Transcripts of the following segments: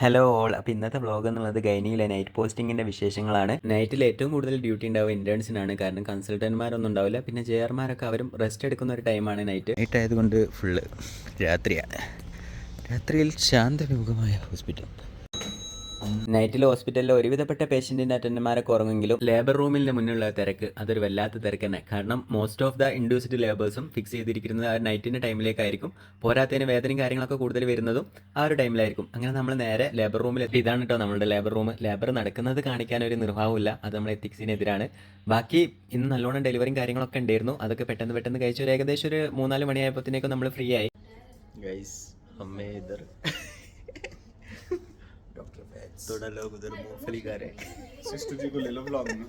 Hello all അപ്പോൾ ഇന്നത്തെ vlog എന്നുള്ളത് ഗൈനിയിലെ നൈറ്റ് പോസ്റ്റിങ്ങിന്റെ വിശേഷങ്ങളാണ്. നൈറ്റിൽ ഏറ്റവും കൂടുതൽ ഡ്യൂട്ടി ഉണ്ടാവുക ഇന്റേൺസിനാണ് കാരണം കൺസൾട്ടന്മാരൊന്നും ഉണ്ടാവില്ല. പിന്നെ ജെയർമാരൊക്കെ അവരും റെസ്റ്റ് എടുക്കുന്ന ഒരു ടൈമാണ് നൈറ്റ് നൈറ്റ് ആയതുകൊണ്ട് ഫുള്ള് രാത്രിയാണ്. രാത്രിയിൽ ശാന്തവിമുഖമായ ഹോസ്പിറ്റൽ നൈറ്റിൽ ഹോസ്പിറ്റലിൽ ഒരുവിധപ്പെട്ട പേഷ്യന്റിന്റെ അറ്റൻഡന്മാരെ കുറവെങ്കിലും ലേബർ റൂമിന് മുന്നിലുള്ള തിരക്ക് അതൊരു വല്ലാത്ത തിരക്ക് തന്നെ കാരണം മോസ്റ്റ് ഓഫ് ദ ഇൻഡ്യൂസ്ഡ് ലേബേഴ്സും ഫിക്സ് ചെയ്തിരിക്കുന്നത് ആ നൈറ്റിന്റെ ടൈമിലേക്കായിരിക്കും പോരാത്തതിന് വേദനയും കാര്യങ്ങളൊക്കെ കൂടുതൽ വരുന്നതും ആ ഒരു ടൈമിലായിരിക്കും അങ്ങനെ നമ്മൾ നേരെ ലേബർ റൂമിൽ എത്തി. ഇതാണ് കേട്ടോ നമ്മുടെ ലേബർ റൂം ലേബർ നടക്കുന്നത് കാണിക്കാൻ ഒരു നിർവാഹമില്ല അത് നമ്മുടെ എത്തിക്സിനെതിരാണ് ബാക്കി ഇന്ന് നല്ലോണം ഡെലിവറിയും കാര്യങ്ങളൊക്കെ ഉണ്ടായിരുന്നു. അതൊക്കെ പെട്ടെന്ന് പെട്ടെന്ന് കഴിച്ചു ഏകദേശം ഒരു മൂന്നാൽ മണിയായപ്പോഴത്തേക്കും നമ്മൾ ഫ്രീ ആയി. ഗൈസ് അമ്മേ थोड़ा लोग उधर मूंगफली खा रहे सिस्टर जी को ले लो ब्लॉग में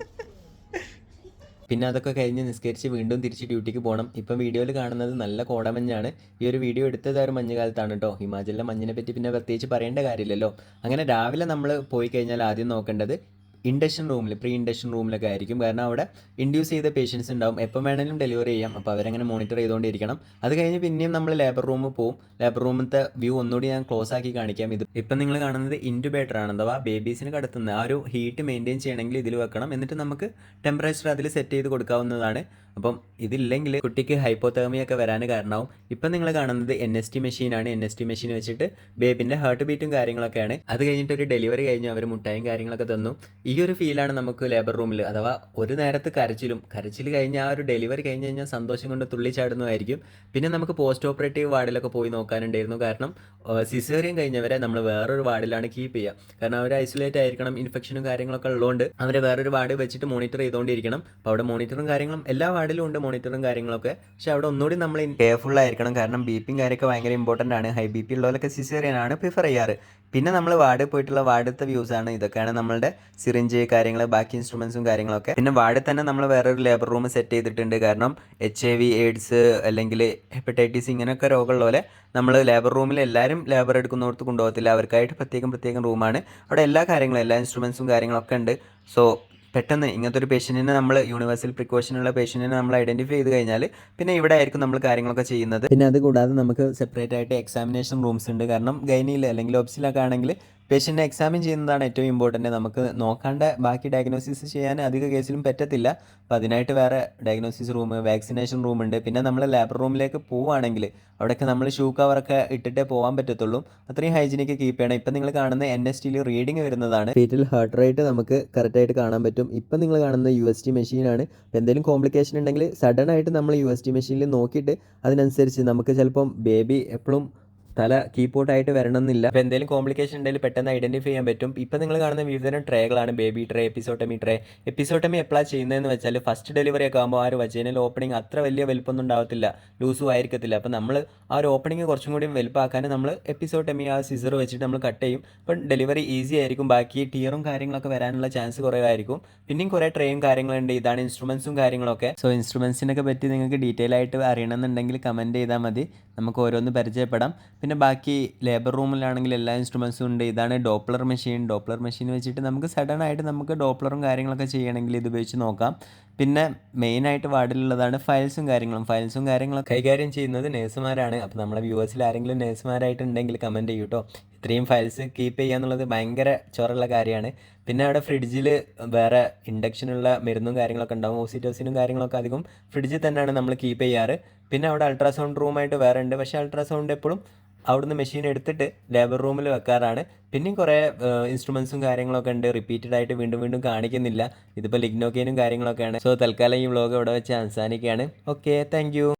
പിന്നെ അതൊക്കെ കഴിഞ്ഞ് നിസ്കരിച്ച് വീണ്ടും തിരിച്ച് ഡ്യൂട്ടിക്ക് പോകണം ഇപ്പം വീഡിയോയിൽ കാണുന്നത് നല്ല കോടമഞ്ഞാണ് ഈ ഒരു വീഡിയോ എടുത്തത് ആ ഒരു മഞ്ഞുകാലത്താണ് കേട്ടോ ഹിമാചലിലെ മഞ്ഞിനെ പറ്റി പിന്നെ പ്രത്യേകിച്ച് പറയേണ്ട കാര്യമില്ലല്ലോ അങ്ങനെ രാവിലെ നമ്മൾ പോയി കഴിഞ്ഞാൽ ആദ്യം നോക്കേണ്ടത് ഇൻഡക്ഷൻ റൂമിൽ പ്രീ ഇൻഡക്ഷൻ റൂമിലൊക്കെ ആയിരിക്കും. കാരണം അവിടെ ഇൻഡ്യൂസ് ചെയ്ത പേഷ്യൻസ് ഉണ്ടാവും. എപ്പോൾ വേണമെങ്കിലും ഡെലിവറി ചെയ്യാം. അപ്പോൾ അവരങ്ങനെ മോണിറ്റർ ചെയ്തുകൊണ്ടിരിക്കണം. അത് കഴിഞ്ഞ് പിന്നെയും നമ്മൾ ലേബർ റൂമിൽ പോവും. ലേബർ റൂമിലത്തെ വ്യൂ ഒന്നുകൂടി ഞാൻ ക്ലോസ് ആക്കി കാണിക്കാം. ഇത് ഇപ്പം നിങ്ങൾ കാണുന്നത് ഇന്റുബേറ്റർ ആണ് അഥവാ ബേബീസിന് കടത്തുന്ന ആ ഒരു ഹീറ്റ് മെയിന്റെയിൻ ചെയ്യണമെങ്കിൽ ഇതിൽ വെക്കണം. എന്നിട്ട് നമുക്ക് ടെമ്പറേച്ചർ അതിൽ സെറ്റ് ചെയ്ത് കൊടുക്കാവുന്നതാണ്. അപ്പം ഇതില്ലെങ്കിൽ കുട്ടിക്ക് ഹൈപ്പോതേമിയൊക്കെ വരാൻ കാരണമാവും. ഇപ്പം നിങ്ങൾ കാണുന്നത് എൻ എസ് ടി മെഷീനാണ് എൻ എസ് ടി മെഷീൻ വെച്ചിട്ട് ബേബിന്റെ ഹാർട്ട് ബീറ്റും കാര്യങ്ങളൊക്കെയാണ്. അത് കഴിഞ്ഞിട്ട് ഒരു ഡെലിവറി കഴിഞ്ഞ് അവർ മുട്ടായും കാര്യങ്ങളൊക്കെ തന്നു. ഈ ഒരു ഫീലാണ് നമുക്ക് ലേബർ റൂമിൽ അഥവാ ഒരു നേരത്ത് കരച്ചിലും കരച്ചിൽ കഴിഞ്ഞ് ആ ഒരു ഡെലിവറി കഴിഞ്ഞ് കഴിഞ്ഞാൽ സന്തോഷം കൊണ്ട് തുള്ളിച്ചാടുന്നതായിരിക്കും പിന്നെ നമുക്ക് പോസ്റ്റ് ഓപ്പറേറ്റീവ് വാർഡിലൊക്കെ പോയി നോക്കാനുണ്ടായിരുന്നു. കാരണം സിസേറിയൻ കഴിഞ്ഞവരെ നമ്മൾ വേറൊരു വാർഡിലാണ് കീപ്പ് ചെയ്യുക കാരണം അവർ ഐസൊലേറ്റ് ആയിരിക്കണം ഇൻഫെക്ഷനും കാര്യങ്ങളൊക്കെ ഉള്ളതുകൊണ്ട് അവരെ വേറൊരു വാർഡ് വെച്ചിട്ട് മോണിറ്റർ ചെയ്തുകൊണ്ടിരിക്കണം അപ്പോൾ അവിടെ മോണിറ്ററും കാര്യങ്ങളും എല്ലാ വാർഡിലും ഉണ്ട് മോണിറ്ററും കാര്യങ്ങളൊക്കെ. പക്ഷേ അവിടെ ഒന്നുകൂടി നമ്മൾ കെയർഫുൾ ആയിരിക്കണം. കാരണം ബി പിയും കാര്യമൊക്കെ ഭയങ്കര ഇമ്പോർട്ടന്റ് ആണ്. ഹൈ ബി പി ഉള്ളവരൊക്കെ സിസേറിയൻ ആണ് പ്രിഫർ ചെയ്യാറ്. പിന്നെ നമ്മൾ വാർഡിൽ പോയിട്ടുള്ള വാർഡത്തെ ആണ്. ഇതൊക്കെയാണ് നമ്മളുടെ സിറിഞ്ച് കാര്യങ്ങൾ ബാക്കി ഇൻസ്ട്രുമെന്റ്സും കാര്യങ്ങളൊക്കെ. പിന്നെ വാർഡിൽ തന്നെ നമ്മൾ വേറൊരു ലേബർ റൂം സെറ്റ് ചെയ്തിട്ടുണ്ട്. കാരണം എച്ച് ഐ വി എയ്ഡ്സ് അല്ലെങ്കിൽ ഹെപ്പറ്റൈറ്റിസ് ഇങ്ങനെയൊക്കെ രോഗമുള്ള പോലെ നമ്മൾ ലേബർ റൂമിൽ എല്ലാവരും ലേബർ എടുക്കുന്നവർക്ക് കൊണ്ടുപോകത്തില്ല. അവർക്കായിട്ട് പ്രത്യേകം പ്രത്യേകം റൂമാണ് അവിടെ എല്ലാ കാര്യങ്ങളും എല്ലാ ഇൻസ്ട്രുമെന്റ്സും കാര്യങ്ങളൊക്കെ ഉണ്ട്. സോ പെട്ടെന്ന് ഇങ്ങനത്തെ ഒരു പേഷ്യന്റിനെ നമ്മൾ യൂണിവേഴ്സൽ പ്രിക്കോഷനുള്ള പേഷ്യന്റിനെ നമ്മൾ ഐഡന്റിഫൈ ചെയ്ത് കഴിഞ്ഞാൽ പിന്നെ ഇവിടെ ആയിരിക്കും നമ്മൾ കാര്യങ്ങളൊക്കെ ചെയ്യുന്നത്. പിന്നെ അതുകൂടാതെ നമുക്ക് സെപ്പറേറ്റ് ആയിട്ട് എക്സാമിനേഷൻ റൂംസ് ഉണ്ട്. കാരണം ഗൈനിയിൽ അല്ലെങ്കിൽ ഒബ്സിലൊക്കെ ആണെങ്കിൽ പേഷ്യന്റിനെ എക്സാമിൻ ചെയ്യുന്നതാണ് ഏറ്റവും ഇമ്പോർട്ടന്റ് നമുക്ക് നോക്കാണ്ട് ബാക്കി ഡയഗ്നോസിസ് ചെയ്യാൻ അധിക കേസിലും പറ്റത്തില്ല. അപ്പോൾ അതിനായിട്ട് വേറെ ഡയഗ്നോസിസ് റൂം വാക്സിനേഷൻ റൂം ഉണ്ട്. പിന്നെ നമ്മൾ ലാബ് റൂമിലേക്ക് പോവുകയാണെങ്കിൽ അവിടെയൊക്കെ നമ്മൾ ഷൂ കവറൊക്കെ ഇട്ടിട്ടേ പോകാൻ പറ്റത്തുള്ളൂ. അത്രയും ഹൈജീനിക്ക് കീപ്പ് ചെയ്യണം. ഇപ്പം നിങ്ങൾ കാണുന്ന എൻ എസ് ടിയിൽ റീഡിംഗ് വരുന്നതാണ്. ഫീറ്റിൽ ഹാർട്ട് റേറ്റ് നമുക്ക് കറക്റ്റായിട്ട് കാണാൻ പറ്റും. ഇപ്പം നിങ്ങൾ കാണുന്ന യു എസ് ടി മെഷീനാണ് ഇപ്പോൾ എന്തെങ്കിലും കോംപ്ലിക്കേഷൻ ഉണ്ടെങ്കിൽ സഡൻ ആയിട്ട് നമ്മൾ യു എസ് ടി മെഷീനിൽ നോക്കിയിട്ട് അതിനനുസരിച്ച് നമുക്ക് ചിലപ്പം ബേബി എപ്പോഴും തല കീപ്പോട്ടായിട്ട് വരണമെന്നില്ല. അപ്പോൾ എന്തെങ്കിലും കോംപ്ലിക്കേഷൻ ഉണ്ടെങ്കിൽ പെട്ടെന്ന് ഐഡന്റിഫൈ ചെയ്യാൻ പറ്റും. ഇപ്പൊ നിങ്ങൾ കാണുന്ന വിവിധതരം ട്രേകളാണ് baby tray episiotomy tray episiotomy എപ്പോഴാണ് ചെയ്യുന്നതെന്ന് വെച്ചാൽ ഫസ്റ്റ് ഡെലിവറി ഒക്കെ ആകുമ്പോൾ ആ ഒരു വജൈനൽ ഓപ്പണിംഗ് അത്ര വലിയ വലുപ്പമൊന്നും ഉണ്ടാവത്തില്ല. ലൂസും ആയിരിക്കത്തില്ല. അപ്പോൾ നമ്മൾ ആ ഒരു ഓപ്പണിംഗ് കുറച്ചും കൂടി വലുപ്പാക്കാൻ നമ്മൾ എപ്പിസോട്ടമി ആ സിസർ വെച്ചിട്ട് നമ്മൾ കട്ട് ചെയ്യും. അപ്പം ഡെലിവറി ഈസി ആയിരിക്കും. ബാക്കി ടീറും കാര്യങ്ങളൊക്കെ വരാനുള്ള ചാൻസ് കുറവായിരിക്കും. പിന്നെയും കുറേ ട്രേയും കാര്യങ്ങളുണ്ട്. ഇതാണ് ഇൻസ്ട്രുമെന്റ്സും കാര്യങ്ങളൊക്കെ. സോ ഇൻസ്ട്രുമെൻസിനൊക്കെ പറ്റി നിങ്ങൾക്ക് ഡീറ്റെയിൽ ആയിട്ട് അറിയണമെന്നുണ്ടെങ്കിൽ കമന്റ് ചെയ്താൽ മതി. നമുക്ക് ഓരോന്ന് പരിചയപ്പെടാം. പിന്നെ ബാക്കി ലേബർ റൂമിലാണെങ്കിൽ എല്ലാ ഇൻസ്ട്രുമെൻസും ഉണ്ട്. ഇതാണ് ഡോപ്ലർ മെഷീൻ ഡോപ്ലർ മെഷീൻ വെച്ചിട്ട് നമുക്ക് സഡൻ ആയിട്ട് നമുക്ക് ഡോപ്ലറും കാര്യങ്ങളൊക്കെ ചെയ്യണമെങ്കിൽ ഇത് ഉപയോഗിച്ച് നോക്കാം. പിന്നെ മെയിനായിട്ട് വാർഡിലുള്ളതാണ് ഫയൽസും കാര്യങ്ങളും. ഫയൽസും കാര്യങ്ങളും കൈകാര്യം ചെയ്യുന്നത് നേഴ്സുമാരാണ് അപ്പോൾ നമ്മുടെ വ്യൂവേഴ്സിൽ ആരെങ്കിലും നേഴ്സുമാരായിട്ടുണ്ടെങ്കിൽ കമന്റ് ചെയ്യൂ കേട്ടോ ഇത്രയും ഫയൽസ് കീപ്പ് ചെയ്യുക എന്നുള്ളത് ഭയങ്കര ചോറുള്ള കാര്യമാണ്. പിന്നെ അവിടെ ഫ്രിഡ്ജിൽ വേറെ ഇൻഡക്ഷനുള്ള മരുന്നും കാര്യങ്ങളൊക്കെ ഉണ്ടാവും. ഓസിറ്റോസിനും കാര്യങ്ങളൊക്കെ അധികം ഫ്രിഡ്ജിൽ തന്നെയാണ് നമ്മൾ കീപ്പ് ചെയ്യാറ്. പിന്നെ അവിടെ അൾട്രാസൗണ്ട് റൂമായിട്ട് വേറെ ഉണ്ട്. പക്ഷേ അൾട്രാസൗണ്ട് എപ്പോഴും അവിടുന്ന് മെഷീൻ എടുത്തിട്ട് ലേബർ റൂമിൽ വെക്കാറാണ്. പിന്നെയും കുറേ ഇൻസ്ട്രുമെൻസും കാര്യങ്ങളൊക്കെ ഉണ്ട്. റിപ്പീറ്റഡ് ആയിട്ട് വീണ്ടും വീണ്ടും കാണിക്കുന്നില്ല. ഇതിപ്പോൾ ലിഗ്നോക്കേനും കാര്യങ്ങളൊക്കെയാണ്. സോ തൽക്കാലം ഈ വ്ളോഗ് ഇവിടെ വെച്ച് അവസാനിക്കുകയാണ്. Okay thank